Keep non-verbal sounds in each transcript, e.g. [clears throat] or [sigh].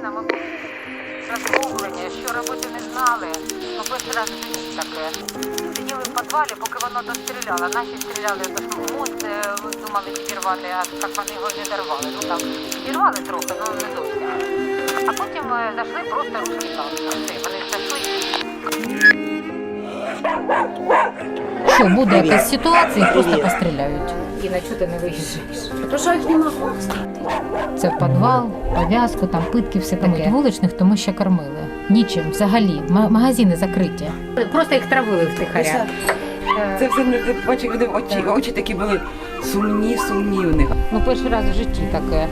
тваринами були розгублені, що робити не знали. Ну, перший раз в житті таке. Сиділи в підвалі, поки воно достріляло. Наші стріляли до мост, е, думали підірвати, а так вони його не дорвали. Ну так, підірвали трохи, ну не зовсім. А потім е, зайшли просто рушили там. Все, Вони зайшли. Що буде якась ситуація, їх просто постріляють. І на чого ти не виїжджаєш? Тому що їх нема. Це в підвал, пов'язку, там питки, все таке. Вуличних тому що кормили. Нічим взагалі. Ма- Магазини закриті. Просто їх травили втихаря. Це все не бачив, очі, очі такі були сумні, сумні у них. Ну, перший раз в житті таке.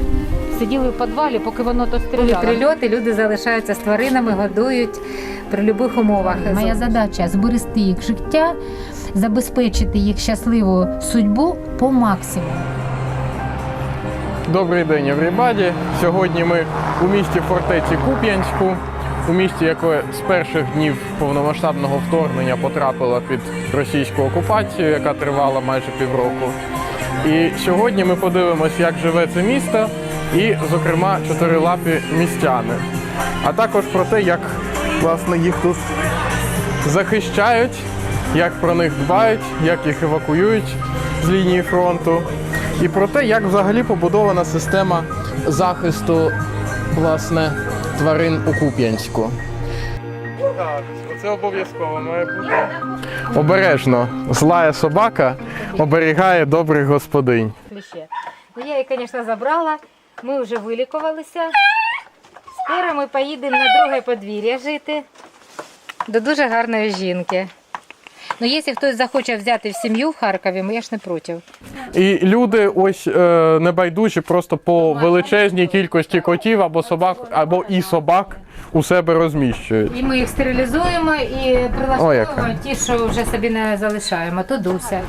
Сиділи в підвалі, поки воно то стріляло. Прильоти, люди залишаються з тваринами, годують при будь-яких умовах. Моя задача зберегти їх життя, забезпечити їх щасливу судьбу по максимуму. Добрий день, everybody. Сьогодні ми у місті фортеці Куп'янську, у місті, яке з перших днів повномасштабного вторгнення потрапило під російську окупацію, яка тривала майже півроку. І сьогодні ми подивимося, як живе це місто, і, зокрема, чотирилапі містяни. А також про те, як власне їх тут захищають, як про них дбають, як їх евакуюють з лінії фронту, і про те, як взагалі побудована система захисту власне тварин у Куп'янську. Так, це обов'язково має бути. Обережно, злая собака оберігає добрих господинь. Ну, я її, звісно, забрала. Ми вже вилікувалися. Скоро ми поїдемо на друге подвір'я жити до дуже гарної жінки. Ну, якщо хтось захоче взяти в сім'ю в Харкові, я ж не проти. І люди ось е, небайдужі просто по величезній кількості котів або собак, або і собак у себе розміщують. І ми їх стерилізуємо і О, прилаштовуємо яка. ті, що вже собі не залишаємо. То Дуся.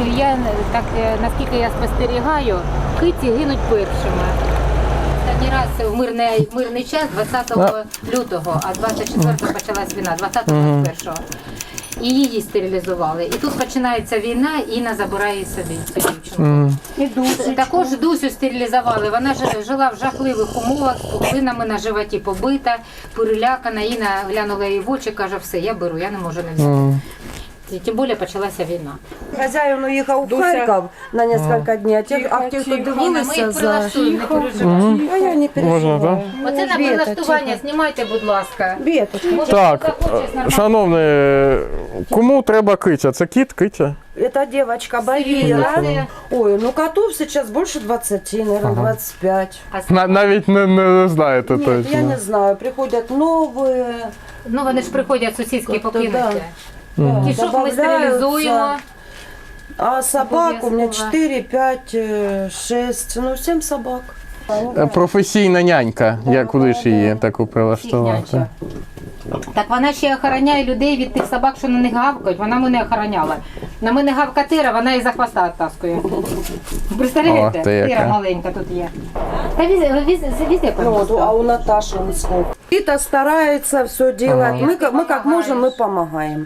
Ну, я так е, наскільки я спостерігаю, киті гинуть першими. Раз в мирний, мирний час, 20 лютого, а 24-го почалась війна, 20-21-го. І її стерилізували. І тут починається війна, і Інна забирає собі цю дівчинку. Також Дусю стерилізували. Вона жила в жахливих умовах, з пухлинами на животі побита, перелякана. Інна глянула їй в очі, каже, все, я беру, я не можу не взяти. І тим більше почалася війна. Хозяин уехал в Харьков на несколько дней, а те, а те, кто Ми дивилися за... переживайте. А я не переживаю. Можна, Оце на прилаштування, знімайте, будь ласка. Може, Так, хто захоче, е, нормально. кому треба киця? Це кіт, киця? Это девочка Багира. Ой, ну котов сейчас больше 20, наверное, 25. На- навіть не, не знаєте Нет, я точно. не знаю, приходят новые. Ну, вони ж приходять сусідські Тобто, покинуті. да, Кішок ми добавляются. стерилізуємо. А собак у меня Обовязково. 4, 5, 6, ну 7 собак. Е, Професійна нянька. Я куди ж її таку прилаштувати? Так вона ще охороняє людей від тих собак, що на них гавкають. Вона мене охороняла. На мене гавка тира, вона і за хвоста відтаскує. Представляєте? Ох ти, Тира яка. маленька тут є. Та візьме, візьме, візьме Ну, вот, а у Наташи он сколько. Рита старается все делать. Мы, как- мы как можем, мы помогаем.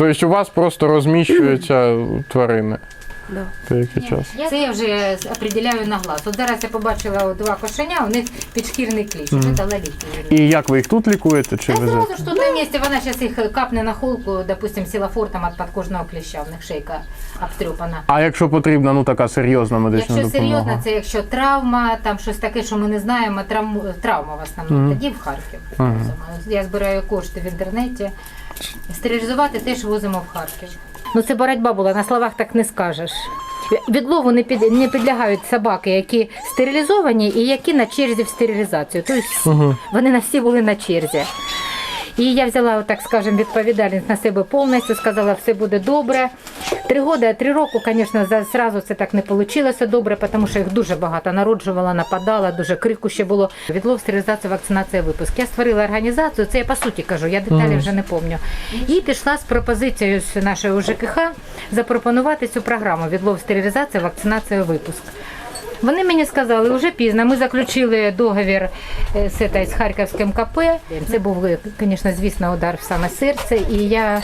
Тобто у вас просто розміщуються тварини. Да. Деякий час. Це я вже определяю на глаз. От зараз я побачила от два кошеня, у них підшкірний кліщ. Вже дала ліки. І як ви їх тут лікуєте чи Та зразу ж тут на місці, вона зараз їх капне на холку, допустим, сілафортом від подкожного кліща, в них шейка обтрюпана. А якщо потрібна ну така серйозна медична Якщо допомога? серйозно, це якщо травма, там щось таке, що ми не знаємо, травму, травма в основному, тоді в Харків. Я збираю кошти в інтернеті. Стерилізувати теж возимо в Харків. Ну це боротьба була, на словах так не скажеш. Відлову не, під, не підлягають собаки, які стерилізовані і які на черзі в стерилізацію. Тобто вони на всі були на черзі. І я взяла, так скажемо, відповідальність на себе повністю, сказала, все буде добре. Три года, три роки, звісно, зразу це так не вийшло добре, тому що їх дуже багато народжувала, нападала, дуже крику ще було. Відлов, стерилізація, вакцинація, випуск. Я створила організацію, це я по суті кажу, я деталі вже не пам'ятаю. І пішла з пропозицією нашої ЖКХ запропонувати цю програму відлов, стерилізація, вакцинація, випуск. Вони мені сказали, вже пізно. Ми заключили договір е, з, этой, з Харківським КП. Це був, звісно, звісно, удар в саме серце. І я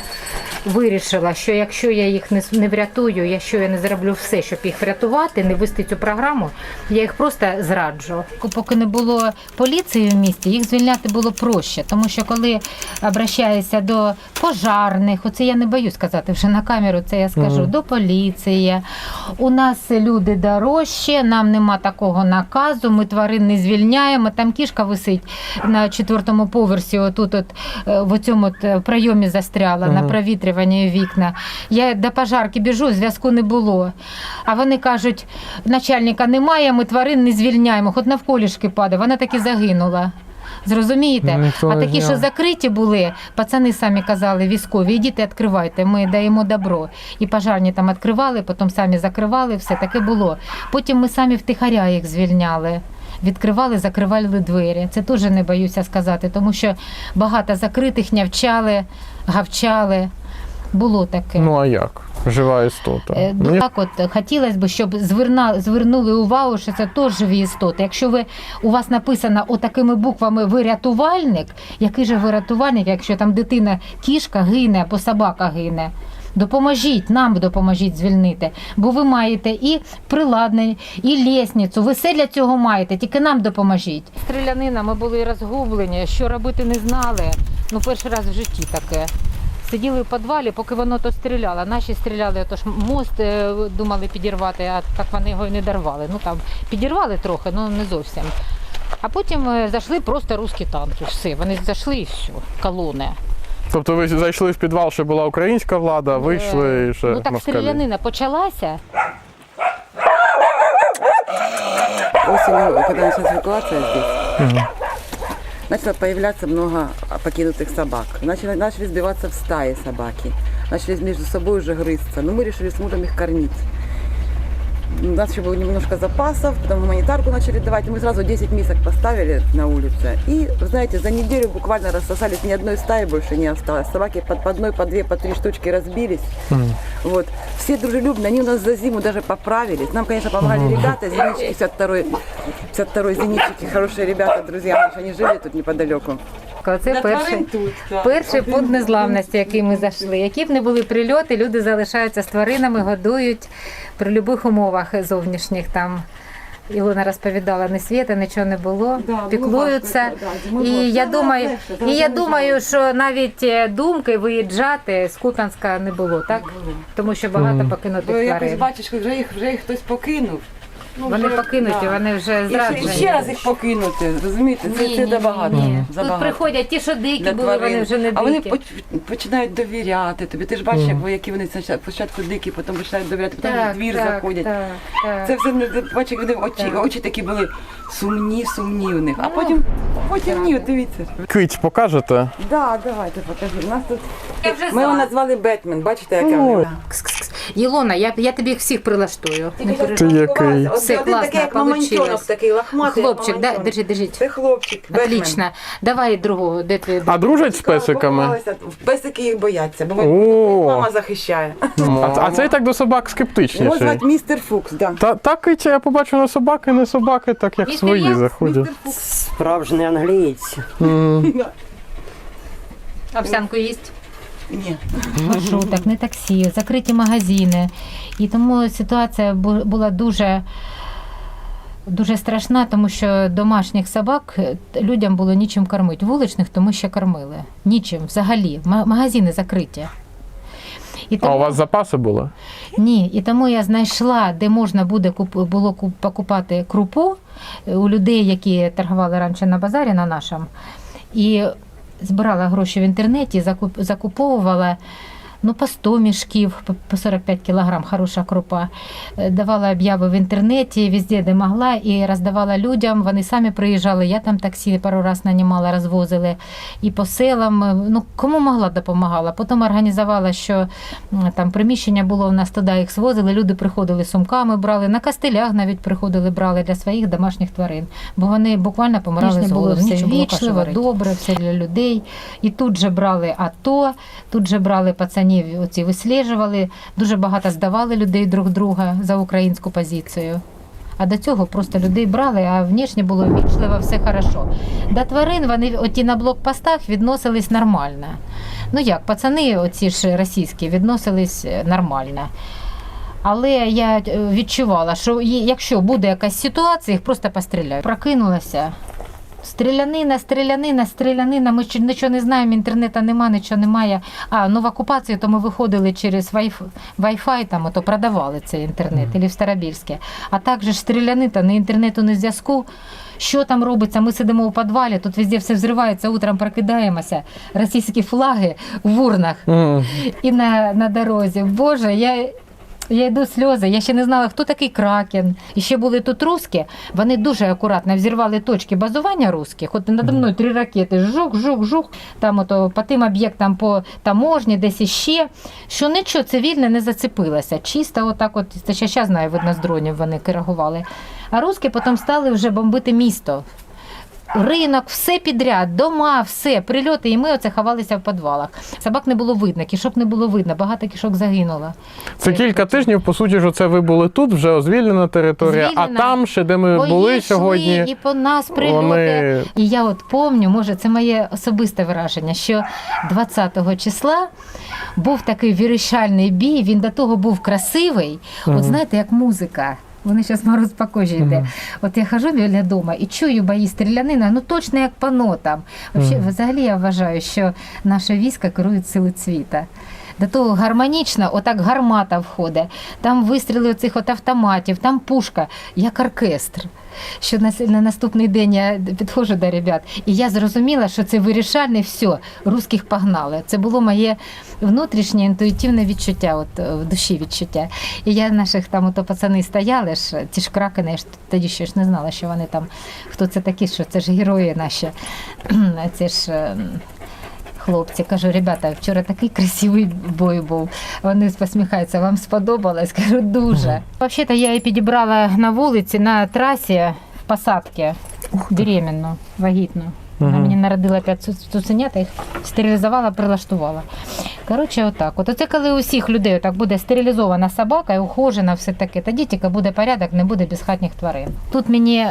вирішила, що якщо я їх не, не врятую, якщо я не зроблю все, щоб їх врятувати, не вести цю програму, я їх просто зраджу. Поки не було поліції в місті, їх звільняти було проще, тому що коли обращаєшся до пожарних, оце я не боюсь сказати вже на камеру, це я скажу, до поліції. У нас люди дорожчі, нам нема такого наказу, ми тварин не звільняємо. Там кішка висить на четвертому поверсі, отут от е, в цьому е, прийомі застряла на провітрюванні вікна. Я до пожарки біжу, зв'язку не було. А вони кажуть, начальника немає, ми тварин не звільняємо, хоч навколішки падає. Вона таки загинула. Зрозумієте? Ну, ніхто а не такі, що закриті були, пацани самі казали, військові, ідіть відкривайте, ми даємо добро. І пожарні там відкривали, потім самі закривали, все таке було. Потім ми самі втихаря їх звільняли. Відкривали, закривали двері. Це теж не боюся сказати, тому що багато закритих нявчали, гавчали. Було таке. Ну а як? Жива істота. Е, Ну, я- Так от хотілося б, щоб зверна, звернули увагу, що це теж живі істоти. Якщо ви у вас написано отакими буквами ви рятувальник, який же ви рятувальник, якщо там дитина кішка гине або собака гине. Допоможіть, нам допоможіть звільнити, бо ви маєте і приладнення, і лісницю. Ви все для цього маєте, тільки нам допоможіть. Стрілянина, ми були розгублені, що робити не знали. Ну, перший раз в житті таке. Сиділи в підвалі, поки воно то стріляло. Наші стріляли, тож мост е, думали підірвати, а так вони його і не дорвали. Ну там підірвали трохи, ну не зовсім. А потім е, зайшли просто русські танки. Все, вони зайшли і все, колони. Тобто ви зайшли в підвал, ще була українська влада, вийшли і ще ну так москалі. стрілянина почалася. Осенью, когда началась эвакуация здесь, начало появляться много покинутых собак. Начали, начали сбиваться в стаи собаки. Начали между собой уже грызться. Но мы решили с мужем их кормить. У нас еще было немножко запасов, потом гуманитарку начали давать. и Мы сразу 10 мисок поставили на улице. И, знаете, за неделю буквально рассосались, ни одной стаи больше не осталось. Собаки по, по одной, по две, по три штучки разбились. Вот. Все дружелюбные, они у нас за зиму даже поправились. Нам, конечно, помогали ребята, зенитчики 52-й, 52-й зенитчики, хорошие ребята, друзья наши, они жили тут неподалеку. Це перший, перший пункт незламності, який ми зайшли. Які б не були прильоти, люди залишаються з тваринами, годують при будь-яких умовах зовнішніх там. Ілона розповідала, не світа, нічого не було, Да, піклуються. важко, да, І було я думаю, легше, і я думаю, що навіть е, думки виїжджати з Куп'янська не було, так? Тому що багато покинутих Бо якось бачиш, вже їх, вже їх хтось покинув. Ну, Вони вже, покинуті, да. вони вже І ще, зраджені. і ще раз їх покинути, розумієте? Це, Ні, це ні, забагато. ні. Тут забагато. приходять ті, що дикі Для були, тварин. вони вже не дикі. А вони поч- починають довіряти тобі. Ти ж бачиш, як, які вони спочатку- спочатку дикі, потім починають довіряти, потім в двір заходять. Так, так. Це все не ти бачиш, люди очі, очі такі були сумні, сумні у них. А потім, потім ні, от дивіться. Кить покажете? Да, давайте покажи. У нас тут Я вже ми його назвали Бетмен. Бачите, яка Ой. вона? Ілона, я, я тобі їх всіх прилаштую. Не переживай. Ти який? Все один класно, такий, як получилось. мамонтенок, такий лохматий. як Хлопчик, да, мамонтенок. держи, держіть. Це хлопчик, Бетмен. Отлично. Давай другого, де твій? А дружать з песиками? Поховалися. Песики їх бояться, бо О. мама захищає. А, а цей так до собак Його звати містер Фукс, да. Та так Китя, я побачу на собаки, не собаки, так як Містер свої Янс, заходять. Справжній англієць. [laughs] Овсянку їсть? Ні. маршруток, не таксі, закриті магазини. І тому ситуація була дуже. Дуже страшна, тому що домашніх собак е, людям було нічим кормити. Вуличних тому що кормили. Нічим взагалі. Магазини закриті. І А у вас запаси були? ні, і тому я знайшла, де можна буде куп, було куп, покупати крупу е, у людей, які торгували раніше на базарі на нашому. І збирала гроші в інтернеті, закуповувала ну, по 100 мішків, по- по 45 кілограм, хороша крупа. Е, Давала об'яви в інтернеті, везде, де могла, і роздавала людям. Вони самі приїжджали. Я там таксі пару раз нанімала, розвозили і по селам. е, Ну, кому могла, допомагала. Потім організувала, що там приміщення було у нас туди їх свозили. Люди приходили сумками, брали на кастелях, навіть приходили, брали для своїх домашніх тварин. Бо вони буквально помирали з голоду. все вічливо, вічливо, добре, все для людей. І тут же брали АТО, тут же брали пацанів, оці висліджували. Дуже багато здавали людей друг друга за українську позицію. А до цього просто людей брали, а внешне було вічливо, все хорошо. До тварин вони оті на блокпостах відносились нормально. Ну як, пацани, оці ж російські, відносились е, нормально. Але я е, відчувала, що якщо буде якась ситуація, їх просто постріляють. Прокинулася. Стрілянина, стрілянина, стрілянина. Ми ще нічого не знаємо, інтернету нема, нічого немає. А ну в окупації то ми виходили через Wi-Fi, там ото продавали цей інтернет, mm. в Старобільське. А так же ж стрілянина, ні інтернету, ні зв'язку. Що там робиться? Ми сидимо у підвалі, тут везде все взривається, утром прокидаємося, російські флаги в урнах Мгм. і на, на дорозі. Боже, я. Я йду сльози, я ще не знала, хто такий кракен. І ще були тут русські, вони дуже акуратно взірвали точки базування русських. От надо мною три ракети жук, жук, жук, там ото по тим об'єктам, по таможні, десь іще. Що нічого цивільне не зацепилося. Чисто отак, от це ще знаю, видно з дронів вони керували. А русські потім стали вже бомбити місто. Ринок, все підряд, дома, все, прильоти, і ми оце ховалися в підвалах. Собак не було видно, кішок не було видно, багато кішок загинуло. Це кілька тижнів, по суті, ж це ви були тут, вже звільнена територія, а там, ще де ми Ой, були йшли, сьогодні, і по нас прильоти. вони І я от помню, може, це моє особисте враження, що 20 числа був такий вирішальний бій, він до того був красивий. От знаєте, як музика. Вони зараз мороз по кожі йде. От я хожу біля дома і чую бої стрілянина, ну точно як по нотам. Вообще, Взагалі я вважаю, що наше військо керують сили цвіта. До того гармонічно, отак гармата входить, там вистріли оцих от автоматів, там пушка, як оркестр. Що на, на наступний день я підходжу до ребят, і я зрозуміла, що це вирішальне все, русських погнали. Це було моє внутрішнє інтуїтивне відчуття, от е, в душі відчуття. І я наших там ото пацани стояли ж, ті ж кракени, я ж тоді ще ж не знала, що вони там, хто це такі, що це ж герої наші. [clears throat] Це ж. Хлопці, кажу, ребята, вчора такий красивий бой був. Вони посміхаються, вам сподобалось? Кажу, дуже. Взагалі-то я її підібрала на вулиці, на трасі в посадці, беременну, вагітну. Вона мені народила п'ять цу- цуценят, їх стерилізувала, прилаштувала. Коротше, отак. От оце коли у всіх людей так буде стерилізована собака і ухожена, все таке, тоді тільки буде порядок, не буде безхатніх тварин. Тут мені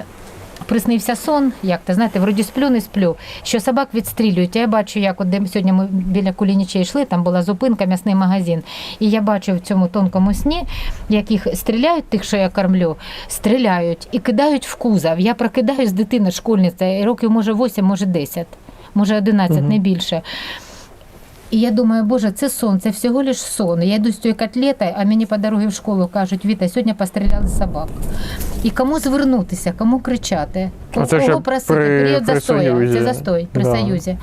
приснився сон, як то знаєте, вроді сплю, не сплю, що собак відстрілюють. Я бачу, як от де сьогодні ми біля Кулініча йшли, там була зупинка, м'ясний магазин. І я бачу в цьому тонкому сні, як їх стріляють, тих, що я кормлю, стріляють і кидають в кузов. Я прокидаюсь, дитина школьниця, років може 8, може 10, може 11, не більше. І я думаю, боже, це сон, це всього лиш сон. Я йду з цією котлетою, а мені по дорозі в школу кажуть, Віта, сьогодні постріляли собак. І кому звернутися, кому кричати, це кого просити? при- Період при застою. Союзі. Це застой при Да. Союзі.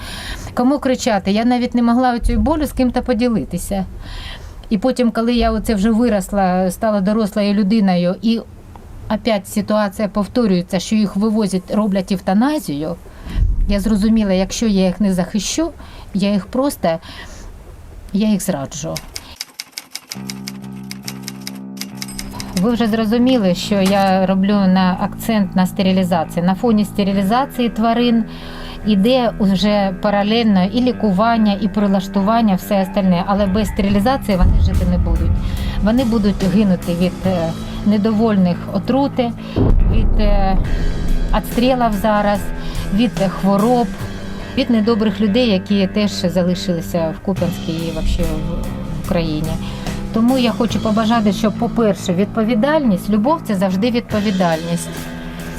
Кому кричати? Я навіть не могла цю болю з ким-то поділитися. І потім, коли я оце вже виросла, стала дорослою людиною, і опять ситуація повторюється, що їх вивозять, роблять евтаназію, я зрозуміла, якщо я їх не захищу, я їх просто я їх зраджу. Ви вже зрозуміли, що я роблю на акцент на стерилізації. На фоні стерилізації тварин іде вже паралельно і лікування, і прилаштування, все остальне. Але без стерилізації вони жити не будуть. Вони будуть гинути від е, недовольних отрути, від е, відстрілів зараз, від е, хвороб, від недобрих людей, які теж залишилися в Куп'янській і взагалі в Україні. Тому я хочу побажати, щоб, по-перше, відповідальність, любов це завжди відповідальність.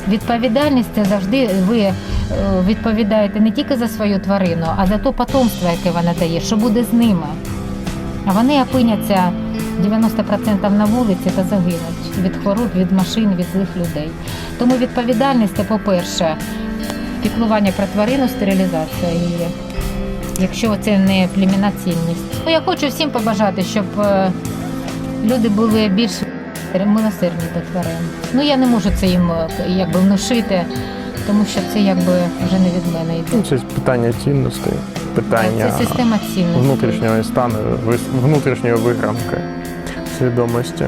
Відповідальність це завжди ви е, відповідаєте не тільки за свою тварину, а за те потомство, яке вона дає, що буде з ними. А вони опиняться 90% на вулиці та загинуть від хвороб, від машин, від злих людей. Тому відповідальність це, по-перше, піклування про тварину, стерилізація її. Якщо це не племінна цінність. Я хочу всім побажати, щоб е, люди були більш милосердні до тварин. Ну я не можу це їм е, якби внушити, тому що це якби вже не від мене йде. Ну, це питання цінностей, питання Це система цінностей. внутрішнього стану, внутрішньої виграмки свідомості.